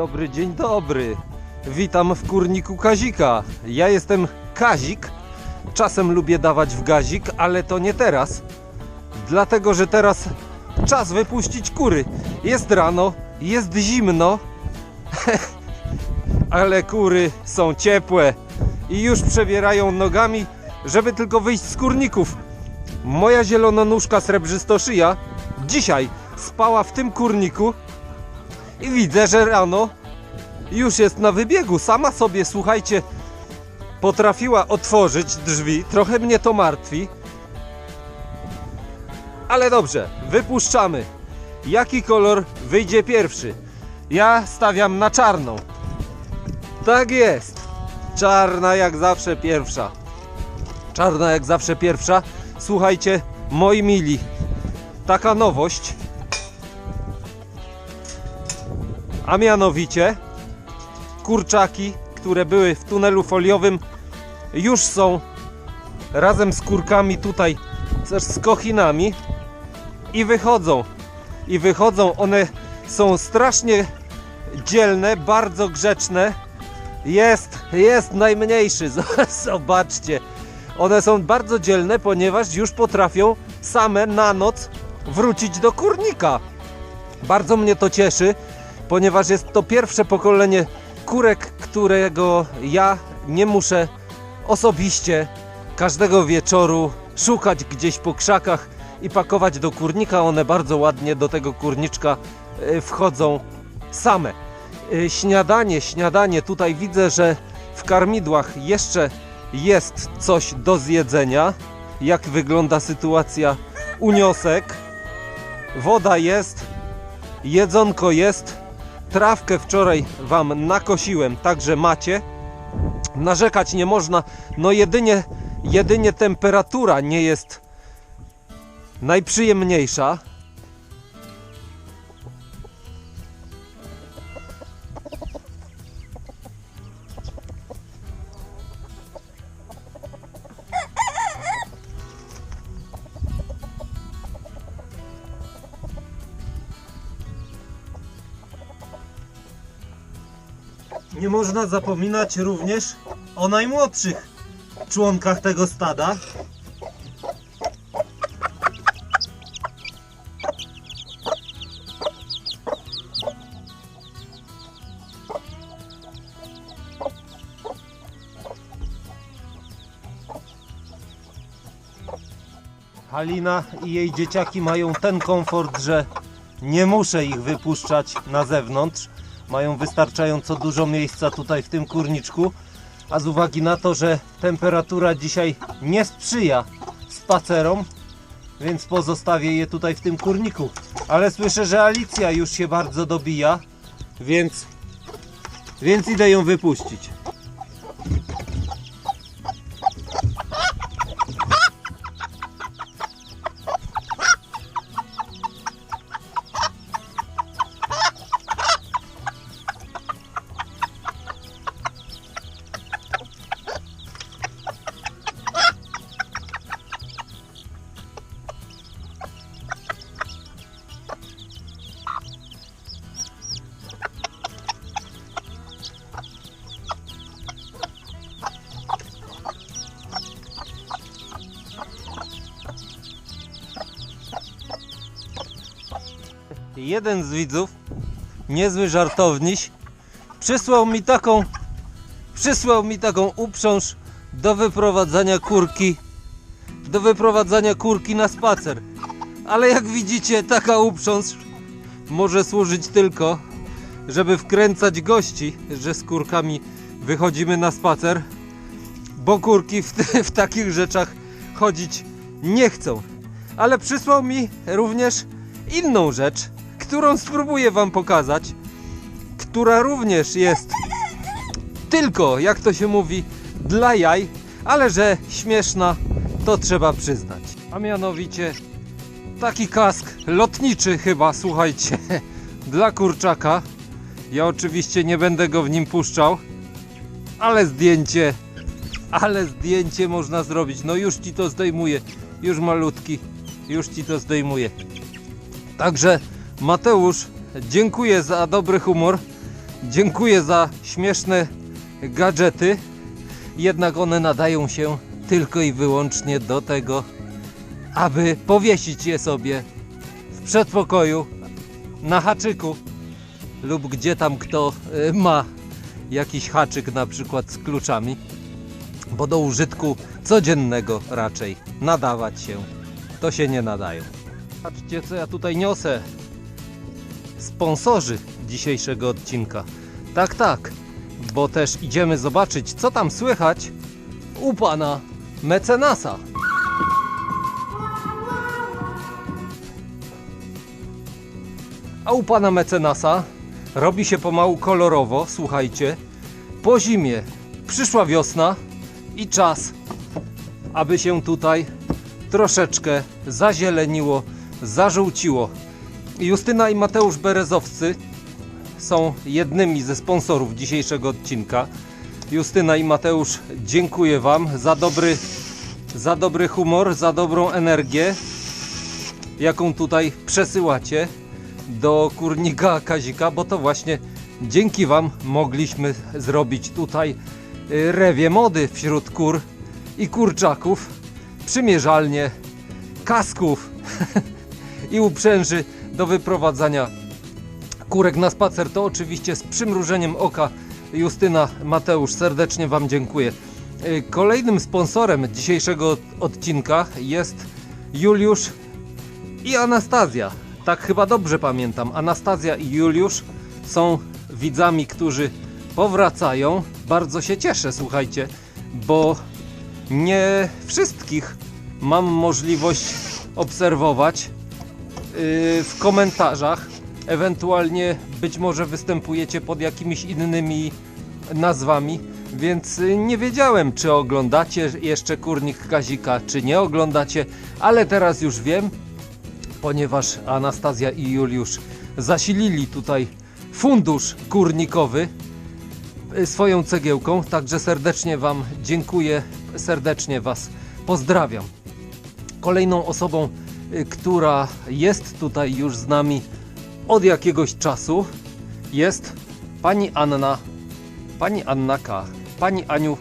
dobry, dzień dobry. Witam w kurniku Kazika. Ja jestem Kazik. Czasem lubię dawać w gazik, ale to nie teraz. Dlatego, że teraz czas wypuścić kury. Jest rano, jest zimno, ale kury są ciepłe i już przebierają nogami, żeby tylko wyjść z kurników. Moja zielononóżka srebrzystoszyja dzisiaj spała w tym kurniku i widzę, że rano już jest na wybiegu. Sama sobie, słuchajcie, potrafiła otworzyć drzwi. Trochę mnie to martwi. Ale dobrze, wypuszczamy. Jaki kolor wyjdzie pierwszy? Ja stawiam na czarną. Tak jest. Czarna jak zawsze pierwsza. Czarna jak zawsze pierwsza. Słuchajcie, moi mili, taka nowość. A mianowicie kurczaki, które były w tunelu foliowym, już są razem z kurkami tutaj, też z kochinami i wychodzą. I wychodzą, one są strasznie dzielne, bardzo grzeczne. Jest, jest najmniejszy, zobaczcie. One są bardzo dzielne, ponieważ już potrafią same na noc wrócić do kurnika. Bardzo mnie to cieszy, ponieważ jest to pierwsze pokolenie kurek, którego ja nie muszę osobiście każdego wieczoru szukać gdzieś po krzakach i pakować do kurnika. One bardzo ładnie do tego kurniczka e, wchodzą same. E, Śniadanie, śniadanie. Tutaj widzę, że w karmidłach jeszcze jest coś do zjedzenia. Jak wygląda sytuacja uniosek? Woda jest, jedzonko jest. Trawkę wczoraj Wam nakosiłem, także macie. Narzekać nie można. No jedynie, jedynie temperatura nie jest najprzyjemniejsza. Nie można zapominać również o najmłodszych członkach tego stada. Halina i jej dzieciaki mają ten komfort, że nie muszę ich wypuszczać na zewnątrz. Mają wystarczająco dużo miejsca tutaj w tym kurniczku. A z uwagi na to, że temperatura dzisiaj nie sprzyja spacerom, więc pozostawię je tutaj w tym kurniku. Ale słyszę, że Alicja już się bardzo dobija, więc, więc idę ją wypuścić. Jeden z widzów, niezły żartowniś, przysłał mi taką przysłał mi taką uprząż do wyprowadzania kurki do wyprowadzania kurki na spacer. Ale jak widzicie, taka uprząż może służyć tylko, żeby wkręcać gości, że z kurkami wychodzimy na spacer, bo kurki w, w takich rzeczach chodzić nie chcą. Ale przysłał mi również inną rzecz, którą spróbuję Wam pokazać, która również jest tylko, jak to się mówi, dla jaj, ale że śmieszna, to trzeba przyznać. A mianowicie taki kask lotniczy chyba, słuchajcie, dla kurczaka. Ja oczywiście nie będę go w nim puszczał, ale zdjęcie, ale zdjęcie można zrobić. No już Ci to zdejmuję, już malutki, już Ci to zdejmuję. Także Mateusz, dziękuję za dobry humor. Dziękuję za śmieszne gadżety. Jednak one nadają się tylko i wyłącznie do tego, aby powiesić je sobie w przedpokoju, na haczyku lub gdzie tam kto y, ma jakiś haczyk na przykład z kluczami, bo do użytku codziennego raczej nadawać się to się nie nadają. Patrzcie co ja tutaj niosę. Sponsorzy dzisiejszego odcinka. Tak, tak, bo też idziemy zobaczyć co tam słychać u pana mecenasa. A u pana mecenasa robi się pomału kolorowo, słuchajcie. Po zimie przyszła wiosna i czas, aby się tutaj troszeczkę zazieleniło, zażółciło. Justyna i Mateusz Berezowcy są jednymi ze sponsorów dzisiejszego odcinka. Justyna i Mateusz, dziękuję Wam za dobry, za dobry humor, za dobrą energię, jaką tutaj przesyłacie do kurnika Kazika, bo to właśnie dzięki Wam mogliśmy zrobić tutaj y, rewie mody wśród kur i kurczaków, przymierzalnie, kasków i uprzęży do wyprowadzania kurek na spacer. To oczywiście z przymrużeniem oka Justyna, Mateusz, serdecznie Wam dziękuję. Y, Kolejnym sponsorem dzisiejszego odcinka jest Juliusz i Anastazja. Tak chyba dobrze pamiętam. Anastazja i Juliusz są widzami, którzy powracają. Bardzo się cieszę, słuchajcie, bo nie wszystkich mam możliwość obserwować w komentarzach. Ewentualnie być może występujecie pod jakimiś innymi nazwami, więc y, nie wiedziałem, czy oglądacie jeszcze Kurnik Kazika, czy nie oglądacie, ale teraz już wiem, ponieważ Anastazja i Juliusz zasilili tutaj fundusz kurnikowy y, swoją cegiełką, także serdecznie Wam dziękuję, serdecznie Was pozdrawiam. Kolejną osobą, y, która jest tutaj już z nami od jakiegoś czasu jest pani Anna, pani Anna K. Pani Aniu,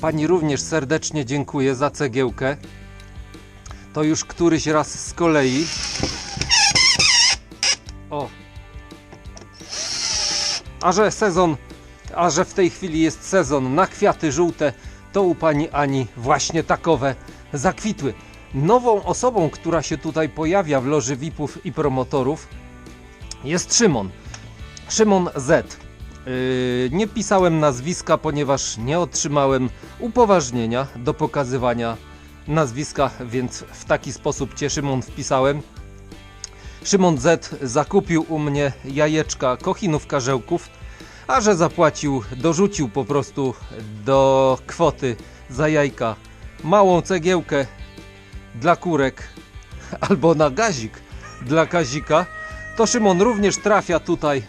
pani również serdecznie dziękuję za cegiełkę. To już któryś raz z kolei. O. A że sezon, a że w tej chwili jest sezon na kwiaty żółte, to u pani Ani właśnie takowe zakwitły. Nową osobą, która się tutaj pojawia w loży VIP-ów i promotorów jest Szymon. Szymon Z. Yy, nie pisałem nazwiska, ponieważ nie otrzymałem upoważnienia do pokazywania nazwiska, więc w taki sposób Cię Szymon wpisałem. Szymon Z zakupił u mnie jajeczka kochinów karzełków, a że zapłacił, dorzucił po prostu do kwoty za jajka małą cegiełkę dla kurek albo na gazik dla kazika, to Szymon również trafia tutaj.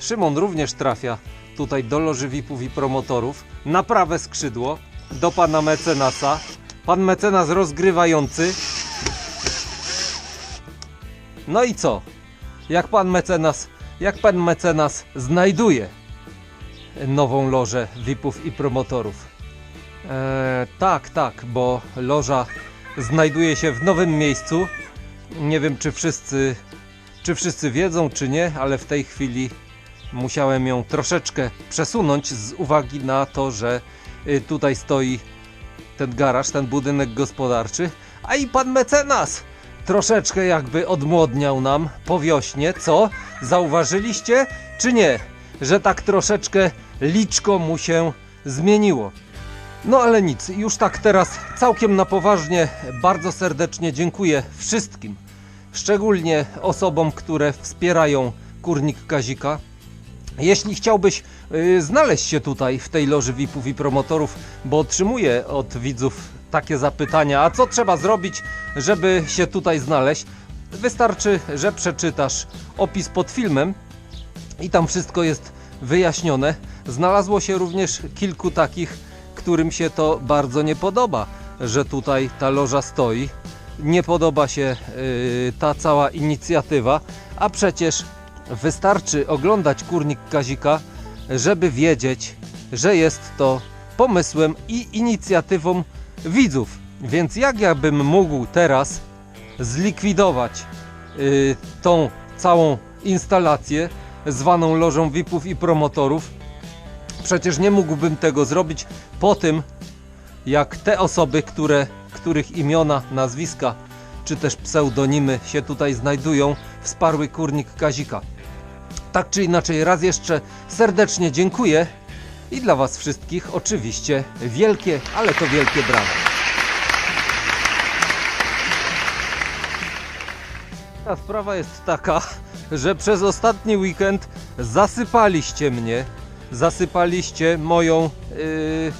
Szymon również trafia tutaj do loży VIP-ów i promotorów na prawe skrzydło do pana mecenasa. Pan mecenas rozgrywający. No i co? Jak pan mecenas, jak pan mecenas znajduje nową lożę VIP-ów i promotorów? Eee, tak, tak, bo loża znajduje się w nowym miejscu. Nie wiem, czy wszyscy, czy wszyscy wiedzą, czy nie, ale w tej chwili musiałem ją troszeczkę przesunąć z uwagi na to, że y, tutaj stoi ten garaż, ten budynek gospodarczy, a i pan mecenas troszeczkę jakby odmłodniał nam po wiośnie, co? Zauważyliście, czy nie? Że tak troszeczkę liczko mu się zmieniło. No ale nic, już tak teraz całkiem na poważnie bardzo serdecznie dziękuję wszystkim, szczególnie osobom, które wspierają Kurnik Kazika. Jeśli chciałbyś y, znaleźć się tutaj w tej loży VIP-ów i promotorów, bo otrzymuję od widzów takie zapytania, a co trzeba zrobić, żeby się tutaj znaleźć? Wystarczy, że przeczytasz opis pod filmem i tam wszystko jest wyjaśnione. Znalazło się również kilku takich, którym się to bardzo nie podoba, że tutaj ta loża stoi. Nie podoba się yy, ta cała inicjatywa, a przecież Wystarczy oglądać kurnik Kazika, żeby wiedzieć, że jest to pomysłem i inicjatywą widzów. Więc jak ja bym mógł teraz zlikwidować y, tą całą instalację zwaną lożą VIP-ów i promotorów? Przecież nie mógłbym tego zrobić po tym, jak te osoby, które, których imiona, nazwiska czy też pseudonimy się tutaj znajdują, wsparły kurnik Kazika. Tak czy inaczej, raz jeszcze serdecznie dziękuję i dla Was wszystkich oczywiście wielkie, ale to wielkie brawo. Ta sprawa jest taka, że przez ostatni weekend zasypaliście mnie, zasypaliście moją yy,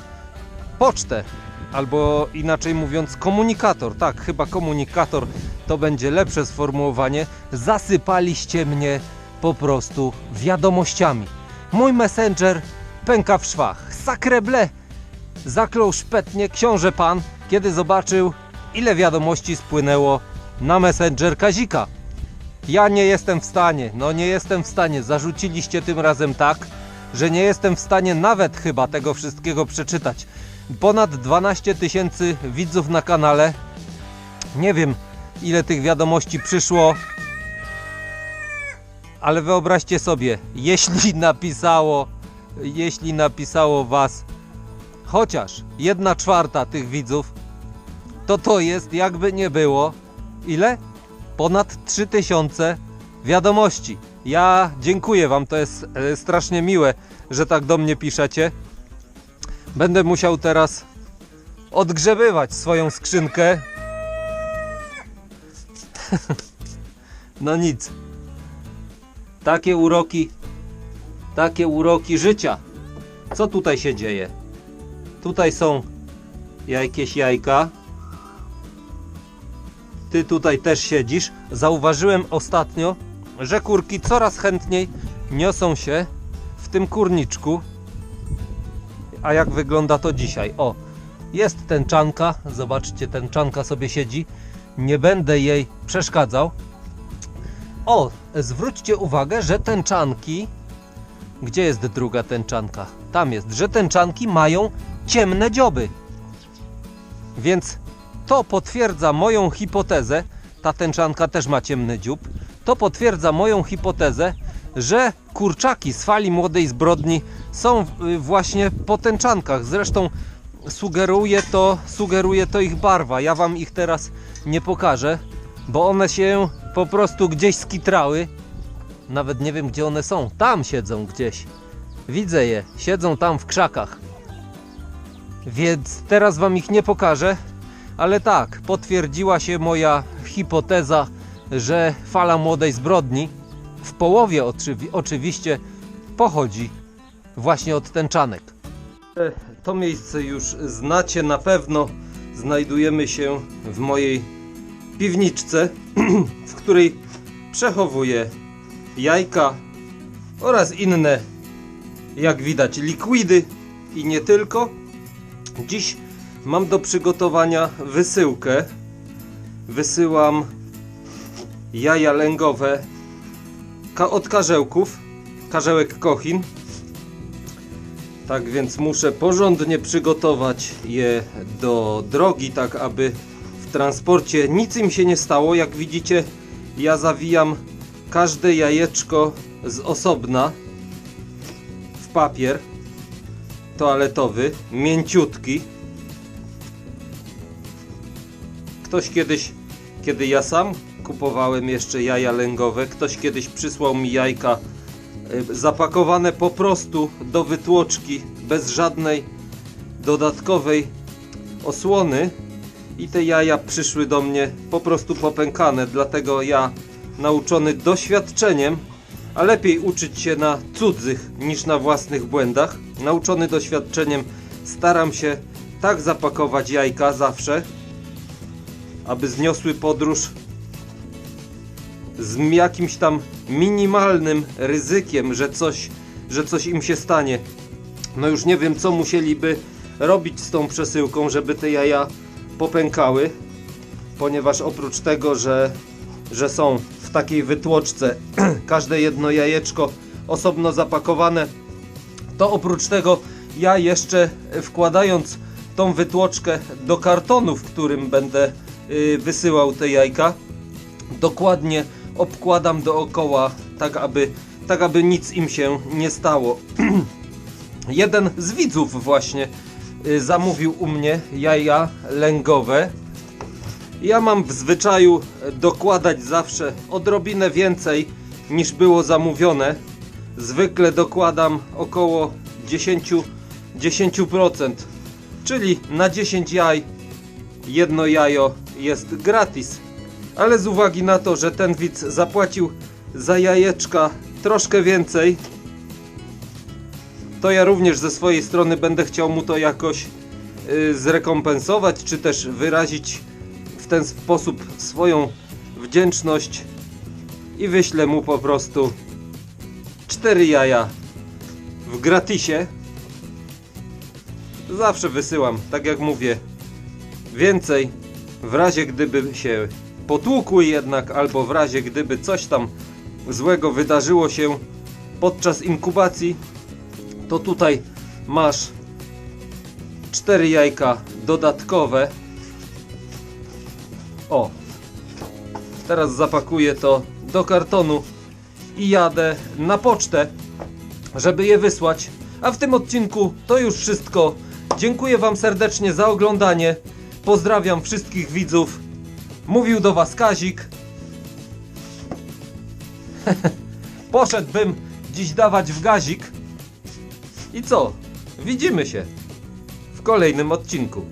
pocztę, albo inaczej mówiąc komunikator, tak, chyba komunikator to będzie lepsze sformułowanie, zasypaliście mnie po prostu wiadomościami. Mój messenger pęka w szwach. Sakreble! Zaklął szpetnie książę pan, kiedy zobaczył, ile wiadomości spłynęło na messenger Kazika. Ja nie jestem w stanie, no nie jestem w stanie. Zarzuciliście tym razem tak, że nie jestem w stanie nawet chyba tego wszystkiego przeczytać. Ponad 12 tysięcy widzów na kanale. Nie wiem, ile tych wiadomości przyszło, ale wyobraźcie sobie, jeśli napisało, jeśli napisało was chociaż jedna czwarta tych widzów, to to jest jakby nie było ile? Ponad 3000 wiadomości. Ja dziękuję wam, to jest e, strasznie miłe, że tak do mnie piszecie. Będę musiał teraz odgrzebywać swoją skrzynkę. no nic. Takie uroki, takie uroki życia. Co tutaj się dzieje? Tutaj są jakieś jajka. Ty tutaj też siedzisz. Zauważyłem ostatnio, że kurki coraz chętniej niosą się w tym kurniczku. A jak wygląda to dzisiaj? O, jest tęczanka. Zobaczcie, tęczanka sobie siedzi. Nie będę jej przeszkadzał. O, zwróćcie uwagę, że tęczanki. Gdzie jest druga tęczanka? Tam jest, że tęczanki mają ciemne dzioby. Więc to potwierdza moją hipotezę. Ta tęczanka też ma ciemny dziób. To potwierdza moją hipotezę, że kurczaki z fali młodej zbrodni są y, właśnie po tęczankach. Zresztą sugeruje to, sugeruje to ich barwa. Ja wam ich teraz nie pokażę, bo one się po prostu gdzieś skitrały. Nawet nie wiem gdzie one są. Tam siedzą gdzieś. Widzę je. Siedzą tam w krzakach. Więc teraz wam ich nie pokażę. Ale tak, potwierdziła się moja hipoteza, że fala młodej zbrodni w połowie oczywi- oczywiście pochodzi właśnie od tęczanek. E, To miejsce już znacie na pewno. Znajdujemy się w mojej piwniczce, w której przechowuję jajka oraz inne, jak widać, likwidy i nie tylko. Dziś mam do przygotowania wysyłkę. Wysyłam jaja lęgowe od karzełków, karzełek Kochin. Tak więc muszę porządnie przygotować je do drogi, tak aby w transporcie nic im się nie stało. Jak widzicie, ja zawijam każde jajeczko z osobna w papier toaletowy, mięciutki. Ktoś kiedyś, kiedy ja sam kupowałem jeszcze jaja lęgowe, ktoś kiedyś przysłał mi jajka y, zapakowane po prostu do wytłoczki, bez żadnej dodatkowej osłony i te jaja przyszły do mnie po prostu popękane, dlatego ja nauczony doświadczeniem, a lepiej uczyć się na cudzych niż na własnych błędach, nauczony doświadczeniem staram się tak zapakować jajka zawsze, aby zniosły podróż z jakimś tam minimalnym ryzykiem, że coś, że coś im się stanie. No już nie wiem, co musieliby robić z tą przesyłką, żeby te jaja popękały, ponieważ oprócz tego, że że są w takiej wytłoczce każde jedno jajeczko osobno zapakowane. To oprócz tego ja jeszcze wkładając tą wytłoczkę do kartonu, w którym będę wysyłał te jajka, dokładnie obkładam dookoła, tak aby, tak aby nic im się nie stało. Jeden z widzów właśnie y, zamówił u mnie jaja lęgowe. Ja mam w zwyczaju dokładać zawsze odrobinę więcej niż było zamówione. Zwykle dokładam około 10, 10%, czyli na 10 jaj jedno jajo jest gratis. Ale z uwagi na to, że ten widz zapłacił za jajeczka troszkę więcej, to ja również ze swojej strony będę chciał mu to jakoś y, zrekompensować, czy też wyrazić w ten sposób swoją wdzięczność i wyślę mu po prostu cztery jaja w gratisie. Zawsze wysyłam, tak jak mówię, więcej w razie gdyby się potłukły jednak, albo w razie gdyby coś tam złego wydarzyło się podczas inkubacji, to tutaj masz cztery jajka dodatkowe. O, teraz zapakuję to do kartonu i jadę na pocztę, żeby je wysłać. A w tym odcinku to już wszystko. Dziękuję Wam serdecznie za oglądanie. Pozdrawiam wszystkich widzów. Mówił do Was Kazik. Poszedłbym dziś dawać w gazik. I co? Widzimy się w kolejnym odcinku.